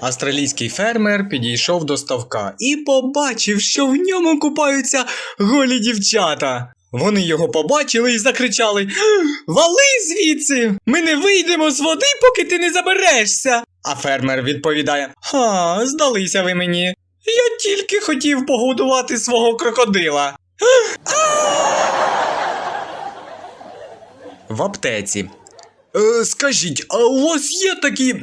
Австралійський фермер підійшов до ставка і побачив, що в ньому купаються голі дівчата. Вони його побачили і закричали: Вали звідси! Ми не вийдемо з води, поки ти не заберешся. А фермер відповідає: Ха, здалися ви мені. Я тільки хотів погодувати свого крокодила. В аптеці. Е, скажіть, а у вас є такі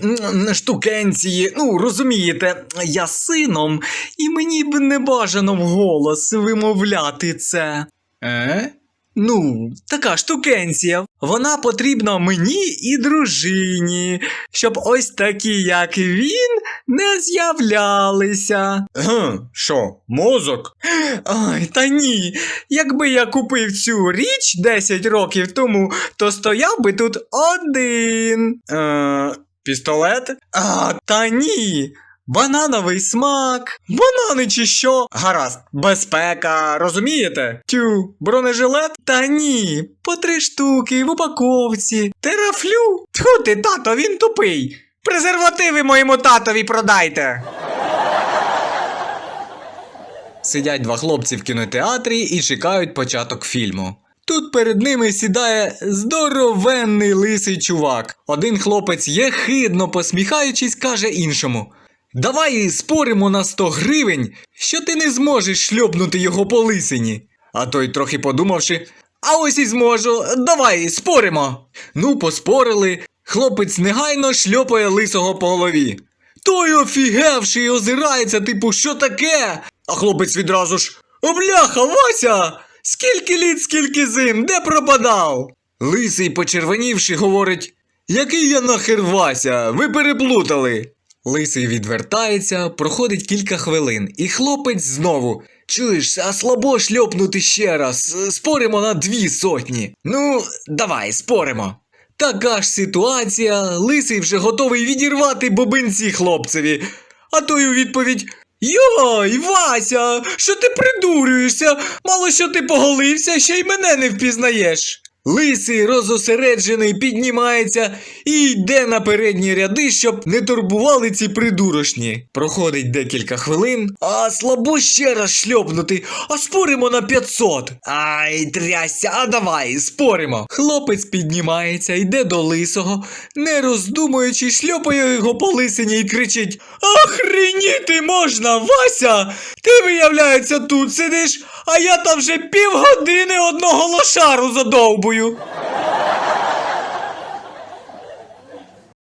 штукенції? Ну, розумієте, я сином, і мені б не бажано вголос вимовляти це. Е? Ну, така штукенція. Вона потрібна мені і дружині, щоб ось такі, як він, не з'являлися. Що, мозок? Ай, та ні. Якби я купив цю річ 10 років тому, то стояв би тут один. Е, пістолет? А, та ні. Банановий смак, банани чи що? Гаразд, безпека, розумієте? Тю, бронежилет? Та ні, по три штуки в упаковці. Терафлю? Тьху ти, тато, він тупий. Презервативи моєму татові продайте. Сидять два хлопці в кінотеатрі і чекають початок фільму. Тут перед ними сідає здоровенний лисий чувак. Один хлопець єхидно посміхаючись, каже іншому: Давай споримо на 100 гривень, що ти не зможеш шльопнути його по лисині. А той, трохи подумавши, а ось і зможу, давай споримо. Ну, поспорили. Хлопець негайно шльопає лисого по голові. Той офігевший озирається, типу, що таке? А хлопець відразу ж О, бляха, Вася! Скільки літ, скільки зим, де пропадав? Лисий, почервонівши, говорить: Який я нахер Вася? Ви переплутали. Лисий відвертається, проходить кілька хвилин, і хлопець знову. Чуєш, а слабо шльопнути ще раз. Споримо на дві сотні. Ну, давай, споримо. Така ж ситуація, лисий вже готовий відірвати бобинці хлопцеві. А той у відповідь: Йой, Вася, що ти придурюєшся? Мало що ти поголився, ще й мене не впізнаєш. Лисий розосереджений піднімається і йде на передні ряди, щоб не турбували ці придурошні. Проходить декілька хвилин, а слабо ще раз шльопнути, а споримо на 500. Ай, трясся, а давай, споримо. Хлопець піднімається, йде до лисого, не роздумуючи, шльопає його по лисині і кричить: Охреніти можна, Вася! Ти, виявляється, тут сидиш, а я там вже півгодини одного лошару задовбую. Mercúrio.